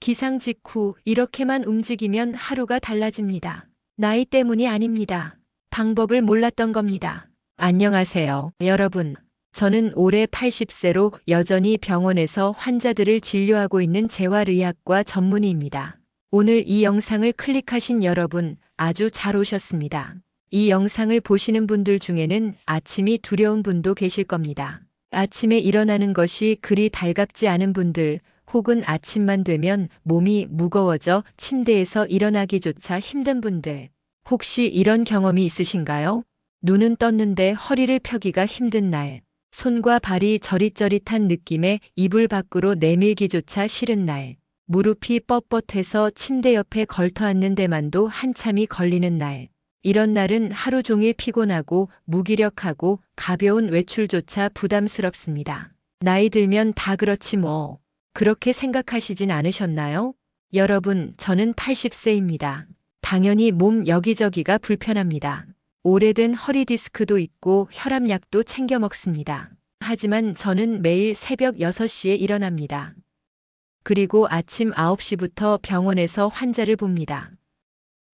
기상 직후 이렇게만 움직이면 하루가 달라집니다. 나이 때문이 아닙니다. 방법을 몰랐던 겁니다. 안녕하세요, 여러분. 저는 올해 80세로 여전히 병원에서 환자들을 진료하고 있는 재활의학과 전문의입니다. 오늘 이 영상을 클릭하신 여러분 아주 잘 오셨습니다. 이 영상을 보시는 분들 중에는 아침이 두려운 분도 계실 겁니다. 아침에 일어나는 것이 그리 달갑지 않은 분들, 혹은 아침만 되면 몸이 무거워져 침대에서 일어나기조차 힘든 분들, 혹시 이런 경험이 있으신가요? 눈은 떴는데 허리를 펴기가 힘든 날, 손과 발이 저릿저릿한 느낌에 이불 밖으로 내밀기조차 싫은 날, 무릎이 뻣뻣해서 침대 옆에 걸터 앉는 데만도 한참이 걸리는 날, 이런 날은 하루 종일 피곤하고 무기력하고 가벼운 외출조차 부담스럽습니다. 나이 들면 다 그렇지 뭐. 그렇게 생각하시진 않으셨나요? 여러분, 저는 80세입니다. 당연히 몸 여기저기가 불편합니다. 오래된 허리 디스크도 있고 혈압약도 챙겨 먹습니다. 하지만 저는 매일 새벽 6시에 일어납니다. 그리고 아침 9시부터 병원에서 환자를 봅니다.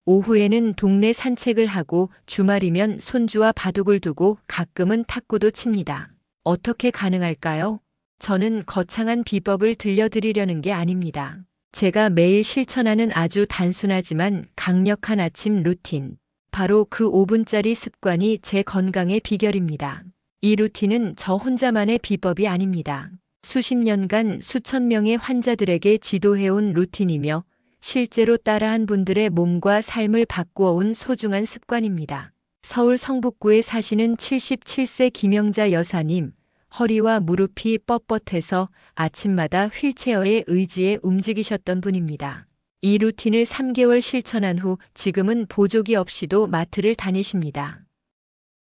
오후에는 동네 산책을 하고 주말이면 손주와 바둑을 두고 가끔은 탁구도 칩니다. 어떻게 가능할까요? 저는 거창한 비법을 들려드리려는 게 아닙니다. 제가 매일 실천하는 아주 단순하지만 강력한 아침 루틴. 바로 그 5분짜리 습관이 제 건강의 비결입니다. 이 루틴은 저 혼자만의 비법이 아닙니다. 수십 년간 수천 명의 환자들에게 지도해온 루틴이며 실제로 따라한 분들의 몸과 삶을 바꾸어 온 소중한 습관입니다. 서울 성북구에 사시는 77세 김영자 여사님, 허리와 무릎이 뻣뻣해서 아침마다 휠체어에 의지해 움직이셨던 분입니다. 이 루틴을 3개월 실천한 후 지금은 보조기 없이도 마트를 다니십니다.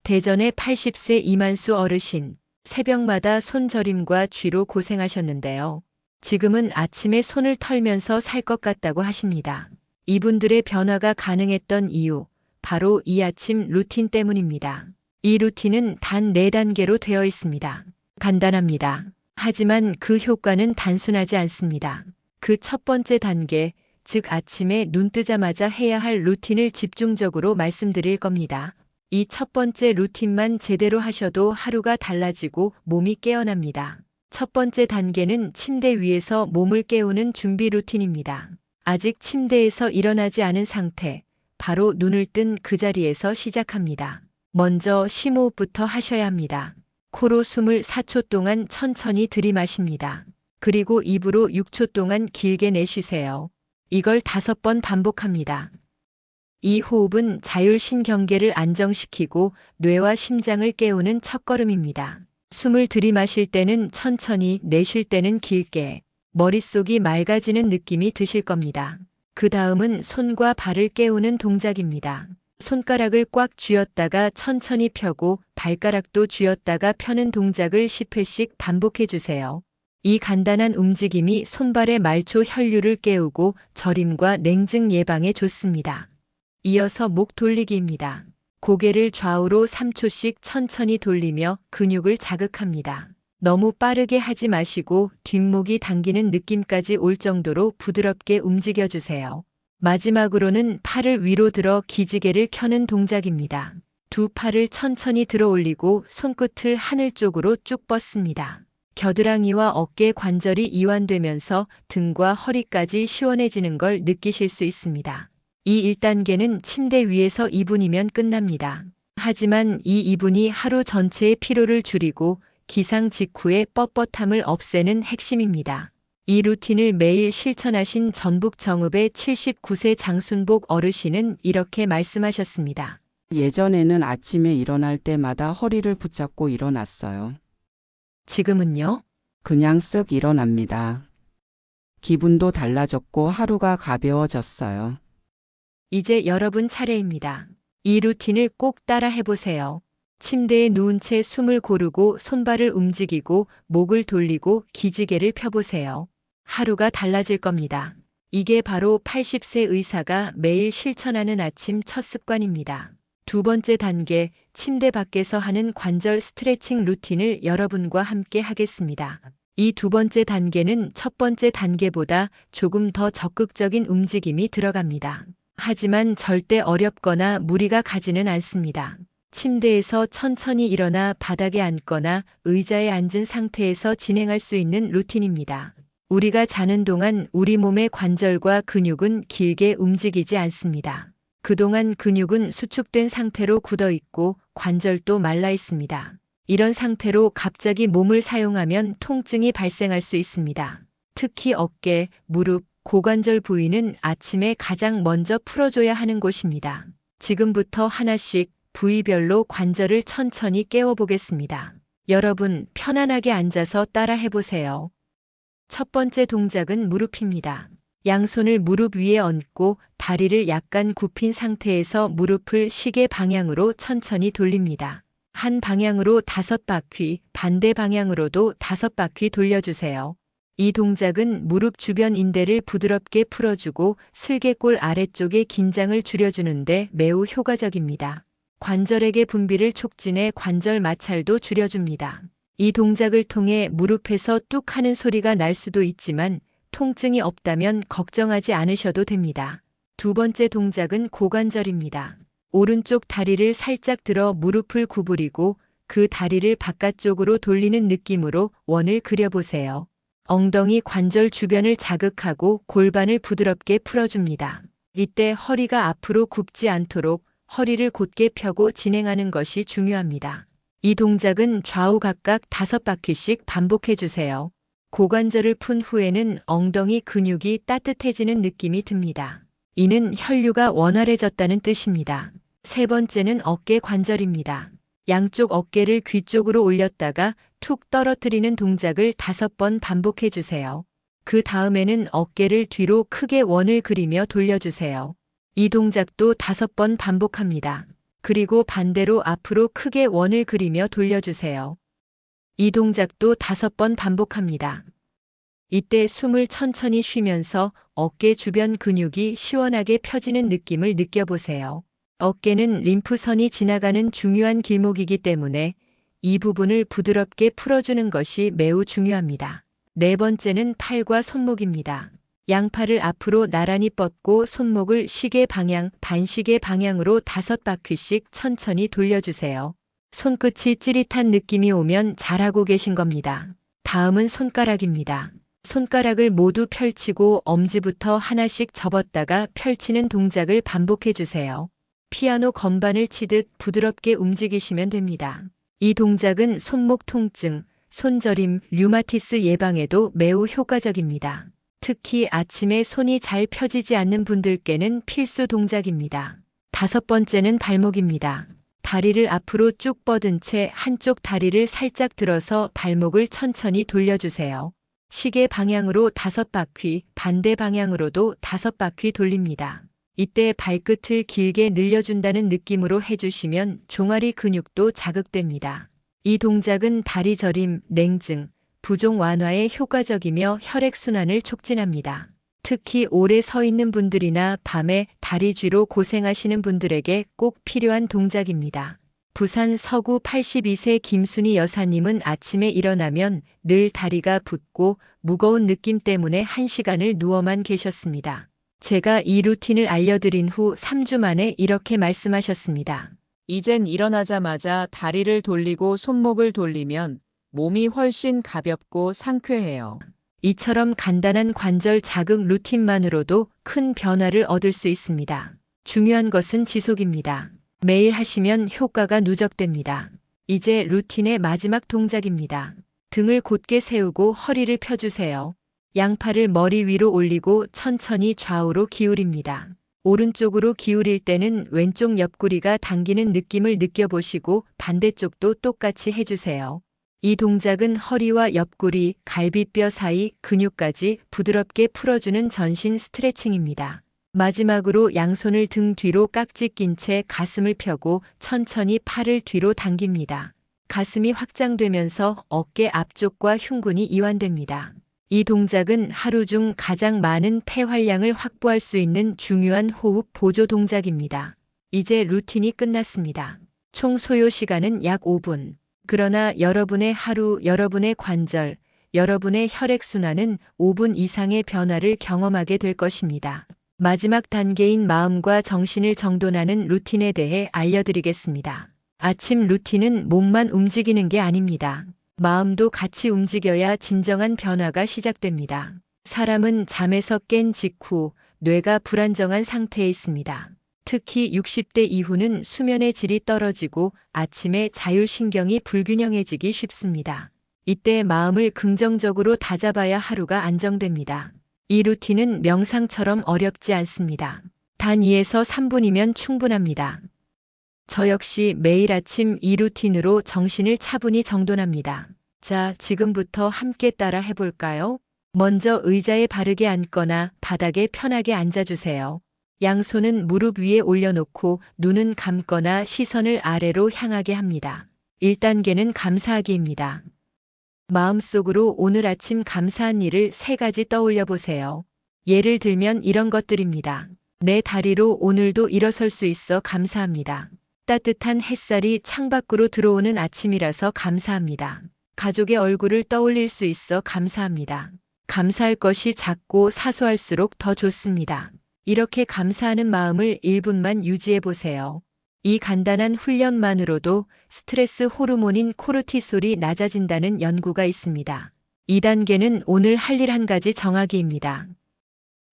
대전의 80세 이만수 어르신, 새벽마다 손저림과 쥐로 고생하셨는데요. 지금은 아침에 손을 털면서 살 것 같다고 하십니다. 이분들의 변화가 가능했던 이유, 바로 이 아침 루틴 때문입니다. 이 루틴은 단 4단계로 되어 있습니다. 간단합니다. 하지만 그 효과는 단순하지 않습니다. 그 첫 번째 단계, 즉 아침에 눈 뜨자마자 해야 할 루틴을 집중적으로 말씀드릴 겁니다. 이 첫 번째 루틴만 제대로 하셔도 하루가 달라지고 몸이 깨어납니다. 첫 번째 단계는 침대 위에서 몸을 깨우는 준비 루틴입니다. 아직 침대에서 일어나지 않은 상태, 바로 눈을 뜬 그 자리에서 시작합니다. 먼저 심호흡부터 하셔야 합니다. 코로 숨을 4초 동안 천천히 들이마십니다. 그리고 입으로 6초 동안 길게 내쉬세요. 이걸 다섯 번 반복합니다. 이 호흡은 자율신경계를 안정시키고 뇌와 심장을 깨우는 첫걸음입니다. 숨을 들이마실 때는 천천히, 내쉴 때는 길게, 머릿속이 맑아지는 느낌이 드실 겁니다. 그 다음은 손과 발을 깨우는 동작입니다. 손가락을 꽉 쥐었다가 천천히 펴고 발가락도 쥐었다가 펴는 동작을 10회씩 반복해 주세요. 이 간단한 움직임이 손발의 말초 혈류를 깨우고 저림과 냉증 예방에 좋습니다. 이어서 목 돌리기입니다. 고개를 좌우로 3초씩 천천히 돌리며 근육을 자극합니다. 너무 빠르게 하지 마시고 뒷목이 당기는 느낌까지 올 정도로 부드럽게 움직여 주세요. 마지막으로는 팔을 위로 들어 기지개를 켜는 동작입니다. 두 팔을 천천히 들어 올리고 손끝을 하늘 쪽으로 쭉 뻗습니다. 겨드랑이와 어깨 관절이 이완되면서 등과 허리까지 시원해지는 걸 느끼실 수 있습니다. 이 1단계는 침대 위에서 2분이면 끝납니다. 하지만 이 2분이 하루 전체의 피로를 줄이고 기상 직후의 뻣뻣함을 없애는 핵심입니다. 이 루틴을 매일 실천하신 전북 정읍의 79세 장순복 어르신은 이렇게 말씀하셨습니다. 예전에는 아침에 일어날 때마다 허리를 붙잡고 일어났어요. 지금은요? 그냥 쓱 일어납니다. 기분도 달라졌고 하루가 가벼워졌어요. 이제 여러분 차례입니다. 이 루틴을 꼭 따라 해보세요. 침대에 누운 채 숨을 고르고 손발을 움직이고 목을 돌리고 기지개를 펴보세요. 하루가 달라질 겁니다. 이게 바로 80세 의사가 매일 실천하는 아침 첫 습관입니다. 두 번째 단계, 침대 밖에서 하는 관절 스트레칭 루틴을 여러분과 함께 하겠습니다. 이 두 번째 단계는 첫 번째 단계보다 조금 더 적극적인 움직임이 들어갑니다. 하지만 절대 어렵거나 무리가 가지는 않습니다. 침대에서 천천히 일어나 바닥에 앉거나 의자에 앉은 상태에서 진행할 수 있는 루틴입니다. 우리가 자는 동안 우리 몸의 관절과 근육은 길게 움직이지 않습니다. 그동안 근육은 수축된 상태로 굳어 있고 관절도 말라 있습니다. 이런 상태로 갑자기 몸을 사용하면 통증이 발생할 수 있습니다. 특히 어깨, 무릎, 고관절 부위는 아침에 가장 먼저 풀어줘야 하는 곳입니다. 지금부터 하나씩 부위별로 관절을 천천히 깨워보겠습니다. 여러분, 편안하게 앉아서 따라 해보세요. 첫 번째 동작은 무릎입니다. 양손을 무릎 위에 얹고 다리를 약간 굽힌 상태에서 무릎을 시계 방향으로 천천히 돌립니다. 한 방향으로 다섯 바퀴, 반대 방향으로도 다섯 바퀴 돌려주세요. 이 동작은 무릎 주변 인대를 부드럽게 풀어주고 슬개골 아래쪽의 긴장을 줄여주는데 매우 효과적입니다. 관절에게 분비를 촉진해 관절 마찰도 줄여줍니다. 이 동작을 통해 무릎에서 뚝 하는 소리가 날 수도 있지만 통증이 없다면 걱정하지 않으셔도 됩니다. 두 번째 동작은 고관절입니다. 오른쪽 다리를 살짝 들어 무릎을 구부리고 그 다리를 바깥쪽으로 돌리는 느낌으로 원을 그려보세요. 엉덩이 관절 주변을 자극하고 골반을 부드럽게 풀어줍니다. 이때 허리가 앞으로 굽지 않도록 허리를 곧게 펴고 진행하는 것이 중요합니다. 이 동작은 좌우 각각 다섯 바퀴씩 반복해 주세요. 고관절을 푼 후에는 엉덩이 근육이 따뜻해지는 느낌이 듭니다. 이는 혈류가 원활해졌다는 뜻입니다. 세 번째는 어깨 관절입니다. 양쪽 어깨를 귀 쪽으로 올렸다가 툭 떨어뜨리는 동작을 다섯 번 반복해 주세요. 그 다음에는 어깨를 뒤로 크게 원을 그리며 돌려주세요. 이 동작도 다섯 번 반복합니다. 그리고 반대로 앞으로 크게 원을 그리며 돌려주세요. 이 동작도 다섯 번 반복합니다. 이때 숨을 천천히 쉬면서 어깨 주변 근육이 시원하게 펴지는 느낌을 느껴보세요. 어깨는 림프선이 지나가는 중요한 길목이기 때문에 이 부분을 부드럽게 풀어주는 것이 매우 중요합니다. 네 번째는 팔과 손목입니다. 양팔을 앞으로 나란히 뻗고 손목을 시계 방향, 반시계 방향으로 다섯 바퀴씩 천천히 돌려주세요. 손끝이 찌릿한 느낌이 오면 잘하고 계신 겁니다. 다음은 손가락입니다. 손가락을 모두 펼치고 엄지부터 하나씩 접었다가 펼치는 동작을 반복해 주세요. 피아노 건반을 치듯 부드럽게 움직이시면 됩니다. 이 동작은 손목 통증, 손저림, 류마티스 예방에도 매우 효과적입니다. 특히 아침에 손이 잘 펴지지 않는 분들께는 필수 동작입니다. 다섯 번째는 발목입니다. 다리를 앞으로 쭉 뻗은 채 한쪽 다리를 살짝 들어서 발목을 천천히 돌려주세요. 시계 방향으로 다섯 바퀴, 반대 방향으로도 다섯 바퀴 돌립니다. 이때 발끝을 길게 늘려준다는 느낌으로 해주시면 종아리 근육도 자극됩니다. 이 동작은 다리 저림, 냉증, 부종 완화에 효과적이며 혈액순환을 촉진합니다. 특히 오래 서 있는 분들이나 밤에 다리 쥐로 고생하시는 분들에게 꼭 필요한 동작입니다. 부산 서구 82세 김순희 여사님은 아침에 일어나면 늘 다리가 붓고 무거운 느낌 때문에 한 시간을 누워만 계셨습니다. 제가 이 루틴을 알려드린 후 3주 만에 이렇게 말씀하셨습니다. 이젠 일어나자마자 다리를 돌리고 손목을 돌리면 몸이 훨씬 가볍고 상쾌해요. 이처럼 간단한 관절 자극 루틴만으로도 큰 변화를 얻을 수 있습니다. 중요한 것은 지속입니다. 매일 하시면 효과가 누적됩니다. 이제 루틴의 마지막 동작입니다. 등을 곧게 세우고 허리를 펴주세요. 양팔을 머리 위로 올리고 천천히 좌우로 기울입니다. 오른쪽으로 기울일 때는 왼쪽 옆구리가 당기는 느낌을 느껴보시고 반대쪽도 똑같이 해주세요. 이 동작은 허리와 옆구리, 갈비뼈 사이 근육까지 부드럽게 풀어주는 전신 스트레칭입니다. 마지막으로 양손을 등 뒤로 깍지 낀 채 가슴을 펴고 천천히 팔을 뒤로 당깁니다. 가슴이 확장되면서 어깨 앞쪽과 흉근이 이완됩니다. 이 동작은 하루 중 가장 많은 폐활량을 확보할 수 있는 중요한 호흡 보조 동작입니다. 이제 루틴이 끝났습니다. 총 소요 시간은 약 5분. 그러나 여러분의 하루, 여러분의 관절, 여러분의 혈액순환은 5분 이상의 변화를 경험하게 될 것입니다. 마지막 단계인 마음과 정신을 정돈하는 루틴에 대해 알려드리겠습니다. 아침 루틴은 몸만 움직이는 게 아닙니다. 마음도 같이 움직여야 진정한 변화가 시작됩니다. 사람은 잠에서 깬 직후 뇌가 불안정한 상태에 있습니다. 특히 60대 이후는 수면의 질이 떨어지고 아침에 자율신경이 불균형해지기 쉽습니다. 이때 마음을 긍정적으로 다잡아야 하루가 안정됩니다. 이 루틴은 명상처럼 어렵지 않습니다. 단 2에서 3분이면 충분합니다. 저 역시 매일 아침 이 루틴으로 정신을 차분히 정돈합니다. 자, 지금부터 함께 따라 해볼까요? 먼저 의자에 바르게 앉거나 바닥에 편하게 앉아주세요. 양손은 무릎 위에 올려놓고 눈은 감거나 시선을 아래로 향하게 합니다. 1단계는 감사하기입니다. 마음속으로 오늘 아침 감사한 일을 세 가지 떠올려 보세요. 예를 들면 이런 것들입니다. 내 다리로 오늘도 일어설 수 있어 감사합니다. 따뜻한 햇살이 창밖으로 들어오는 아침이라서 감사합니다. 가족의 얼굴을 떠올릴 수 있어 감사합니다. 감사할 것이 작고 사소할수록 더 좋습니다. 이렇게 감사하는 마음을 1분만 유지해 보세요. 이 간단한 훈련만으로도 스트레스 호르몬인 코르티솔이 낮아진다는 연구가 있습니다. 2단계는 오늘 할 일 한 가지 정하기입니다.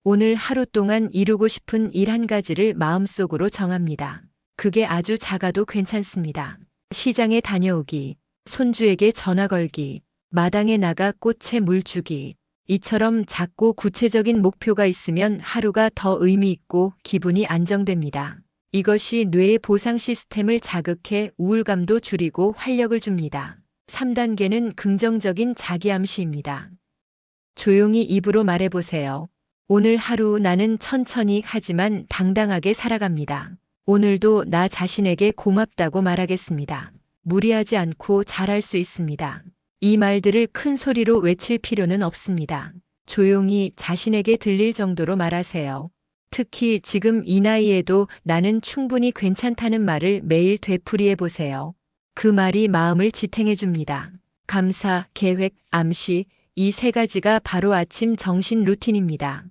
오늘 하루 동안 이루고 싶은 일 한 가지를 마음속으로 정합니다. 그게 아주 작아도 괜찮습니다. 시장에 다녀오기, 손주에게 전화 걸기, 마당에 나가 꽃에 물 주기. 이처럼 작고 구체적인 목표가 있으면 하루가 더 의미 있고 기분이 안정됩니다. 이것이 뇌의 보상 시스템을 자극해 우울감도 줄이고 활력을 줍니다. 3단계는 긍정적인 자기암시입니다. 조용히 입으로 말해보세요. 오늘 하루 나는 천천히 하지만 당당하게 살아갑니다. 오늘도 나 자신에게 고맙다고 말하겠습니다. 무리하지 않고 잘할 수 있습니다. 이 말들을 큰 소리로 외칠 필요는 없습니다. 조용히 자신에게 들릴 정도로 말하세요. 특히 지금 이 나이에도 나는 충분히 괜찮다는 말을 매일 되풀이해 보세요. 그 말이 마음을 지탱해 줍니다. 감사, 계획, 암시, 이 세 가지가 바로 아침 정신 루틴입니다.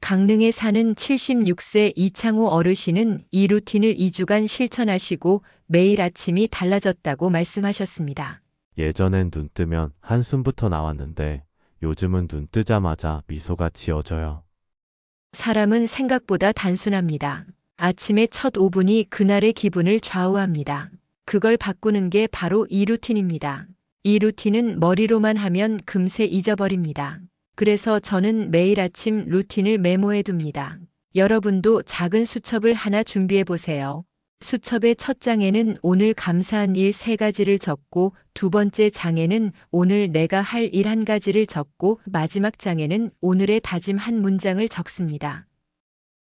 강릉에 사는 76세 이창호 어르신은 이 루틴을 2주간 실천하시고 매일 아침이 달라졌다고 말씀하셨습니다. 예전엔 눈 뜨면 한숨부터 나왔는데 요즘은 눈 뜨자마자 미소가 지어져요. 사람은 생각보다 단순합니다. 아침의 첫 5분이 그날의 기분을 좌우합니다. 그걸 바꾸는 게 바로 이 루틴입니다. 이 루틴은 머리로만 하면 금세 잊어버립니다. 그래서 저는 매일 아침 루틴을 메모해 둡니다. 여러분도 작은 수첩을 하나 준비해 보세요. 수첩의 첫 장에는 오늘 감사한 일 세 가지를 적고 두 번째 장에는 오늘 내가 할 일 한 가지를 적고 마지막 장에는 오늘의 다짐 한 문장을 적습니다.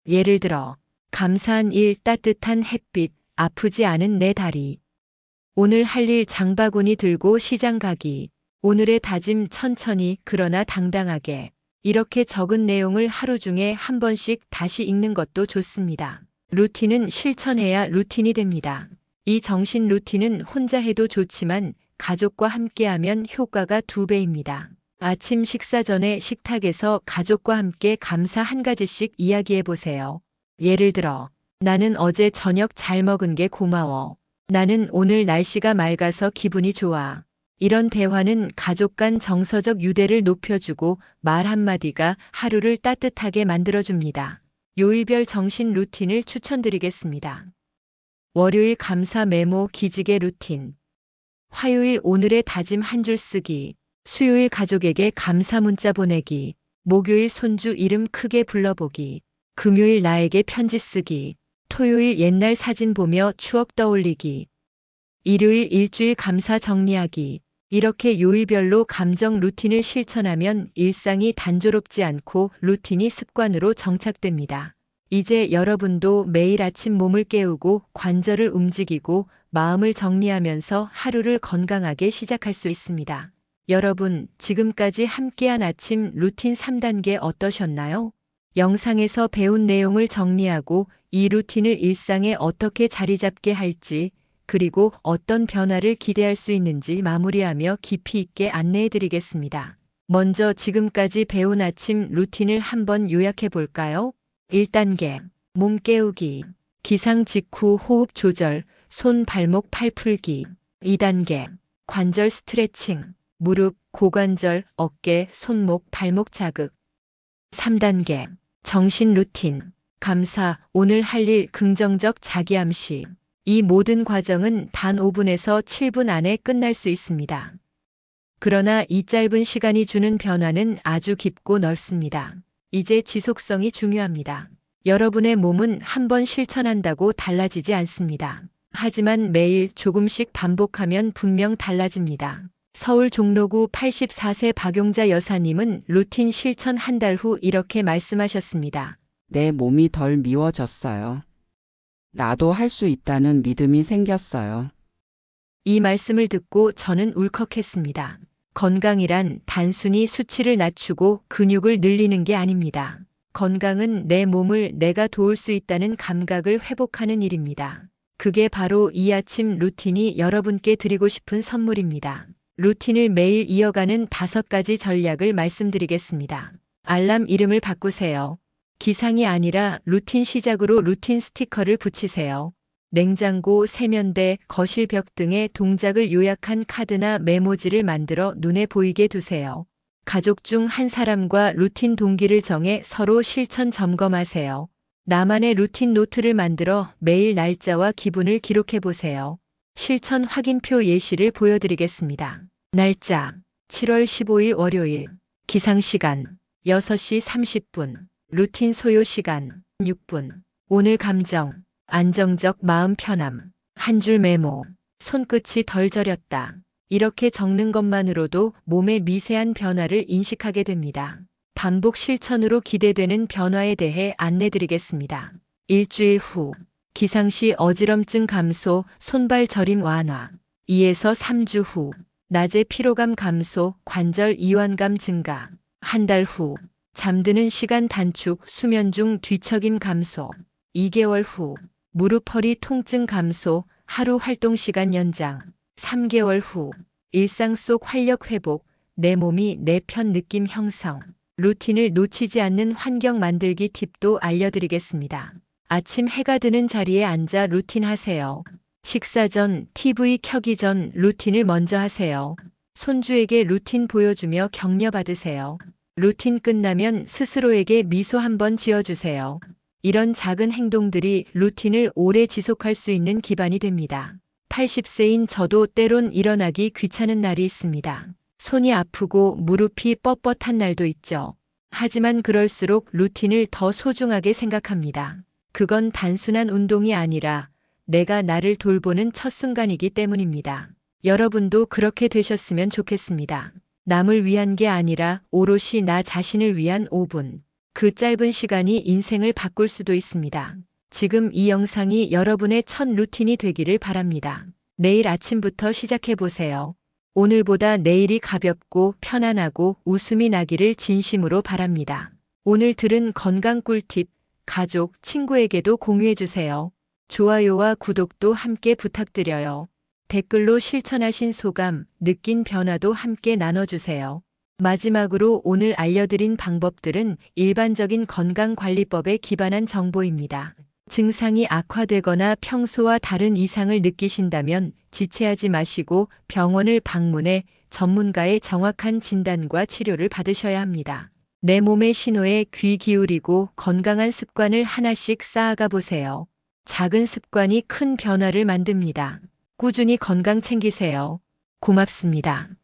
예를 들어, 감사한 일 따뜻한 햇빛, 아프지 않은 내 다리. 오늘 할 일 장바구니 들고 시장 가기. 오늘의 다짐 천천히 그러나 당당하게. 이렇게 적은 내용을 하루 중에 한 번씩 다시 읽는 것도 좋습니다. 루틴은 실천해야 루틴이 됩니다. 이 정신 루틴은 혼자 해도 좋지만 가족과 함께하면 효과가 두 배입니다. 아침 식사 전에 식탁에서 가족과 함께 감사 한 가지씩 이야기해 보세요. 예를 들어, 나는 어제 저녁 잘 먹은 게 고마워. 나는 오늘 날씨가 맑아서 기분이 좋아. 이런 대화는 가족 간 정서적 유대를 높여주고 말 한마디가 하루를 따뜻하게 만들어줍니다. 요일별 정신 루틴을 추천드리겠습니다. 월요일 감사 메모 기지개 루틴. 화요일 오늘의 다짐 한 줄 쓰기. 수요일 가족에게 감사 문자 보내기. 목요일 손주 이름 크게 불러보기. 금요일 나에게 편지 쓰기. 토요일 옛날 사진 보며 추억 떠올리기. 일요일 일주일 감사 정리하기. 이렇게 요일별로 감정 루틴을 실천하면 일상이 단조롭지 않고 루틴이 습관으로 정착됩니다. 이제 여러분도 매일 아침 몸을 깨우고 관절을 움직이고 마음을 정리하면서 하루를 건강하게 시작할 수 있습니다. 여러분, 지금까지 함께한 아침 루틴 3단계 어떠셨나요? 영상에서 배운 내용을 정리하고 이 루틴을 일상에 어떻게 자리 잡게 할지 그리고 어떤 변화를 기대할 수 있는지 마무리하며 깊이 있게 안내해 드리겠습니다. 먼저 지금까지 배운 아침 루틴을 한번 요약해 볼까요? 1단계. 몸 깨우기. 기상 직후 호흡 조절, 손 발목 팔 풀기. 2단계. 관절 스트레칭. 무릎, 고관절, 어깨, 손목, 발목 자극. 3단계. 정신 루틴. 감사, 오늘 할 일 긍정적 자기암시. 이 모든 과정은 단 5분에서 7분 안에 끝날 수 있습니다. 그러나 이 짧은 시간이 주는 변화는 아주 깊고 넓습니다. 이제 지속성이 중요합니다. 여러분의 몸은 한 번 실천한다고 달라지지 않습니다. 하지만 매일 조금씩 반복하면 분명 달라집니다. 서울 종로구 84세 박용자 여사님은 루틴 실천 한 달 후 이렇게 말씀하셨습니다. 내 몸이 덜 미워졌어요. 나도 할 수 있다는 믿음이 생겼어요. 이 말씀을 듣고 저는 울컥했습니다. 건강이란 단순히 수치를 낮추고 근육을 늘리는 게 아닙니다. 건강은 내 몸을 내가 도울 수 있다는 감각을 회복하는 일입니다. 그게 바로 이 아침 루틴이 여러분께 드리고 싶은 선물입니다. 루틴을 매일 이어가는 다섯 가지 전략을 말씀드리겠습니다. 알람 이름을 바꾸세요. 기상이 아니라 루틴 시작으로 루틴 스티커를 붙이세요. 냉장고, 세면대, 거실 벽 등의 동작을 요약한 카드나 메모지를 만들어 눈에 보이게 두세요. 가족 중 한 사람과 루틴 동기를 정해 서로 실천 점검하세요. 나만의 루틴 노트를 만들어 매일 날짜와 기분을 기록해 보세요. 실천 확인표 예시를 보여드리겠습니다. 날짜 7월 15일 월요일 기상시간 6시 30분 루틴 소요 시간 6분 오늘 감정 안정적 마음 편함 한 줄 메모 손끝이 덜 저렸다. 이렇게 적는 것만으로도 몸의 미세한 변화를 인식하게 됩니다. 반복 실천으로 기대되는 변화에 대해 안내드리겠습니다. 일주일 후 기상시 어지럼증 감소, 손발 저림 완화. 2에서 3주 후 낮에 피로감 감소, 관절 이완감 증가. 한 달 후 잠드는 시간 단축, 수면 중 뒤척임 감소. 2개월 후 무릎 허리 통증 감소, 하루 활동 시간 연장. 3개월 후 일상 속 활력 회복, 내 몸이 내 편 느낌 형성. 루틴을 놓치지 않는 환경 만들기 팁도 알려드리겠습니다. 아침 해가 드는 자리에 앉아 루틴 하세요. 식사 전, TV 켜기 전 루틴을 먼저 하세요. 손주에게 루틴 보여주며 격려 받으세요. 루틴 끝나면 스스로에게 미소 한번 지어주세요. 이런 작은 행동들이 루틴을 오래 지속할 수 있는 기반이 됩니다. 80세인 저도 때론 일어나기 귀찮은 날이 있습니다. 손이 아프고 무릎이 뻣뻣한 날도 있죠. 하지만 그럴수록 루틴을 더 소중하게 생각합니다. 그건 단순한 운동이 아니라 내가 나를 돌보는 첫 순간이기 때문입니다. 여러분도 그렇게 되셨으면 좋겠습니다. 남을 위한 게 아니라 오롯이 나 자신을 위한 5분. 그 짧은 시간이 인생을 바꿀 수도 있습니다. 지금 이 영상이 여러분의 첫 루틴이 되기를 바랍니다. 내일 아침부터 시작해 보세요. 오늘보다 내일이 가볍고 편안하고 웃음이 나기를 진심으로 바랍니다. 오늘 들은 건강 꿀팁, 가족, 친구에게도 공유해 주세요. 좋아요와 구독도 함께 부탁드려요. 댓글로 실천하신 소감, 느낀 변화도 함께 나눠주세요. 마지막으로 오늘 알려드린 방법들은 일반적인 건강관리법에 기반한 정보입니다. 증상이 악화되거나 평소와 다른 이상을 느끼신다면 지체하지 마시고 병원을 방문해 전문가의 정확한 진단과 치료를 받으셔야 합니다. 내 몸의 신호에 귀 기울이고 건강한 습관을 하나씩 쌓아가 보세요. 작은 습관이 큰 변화를 만듭니다. 꾸준히 건강 챙기세요. 고맙습니다.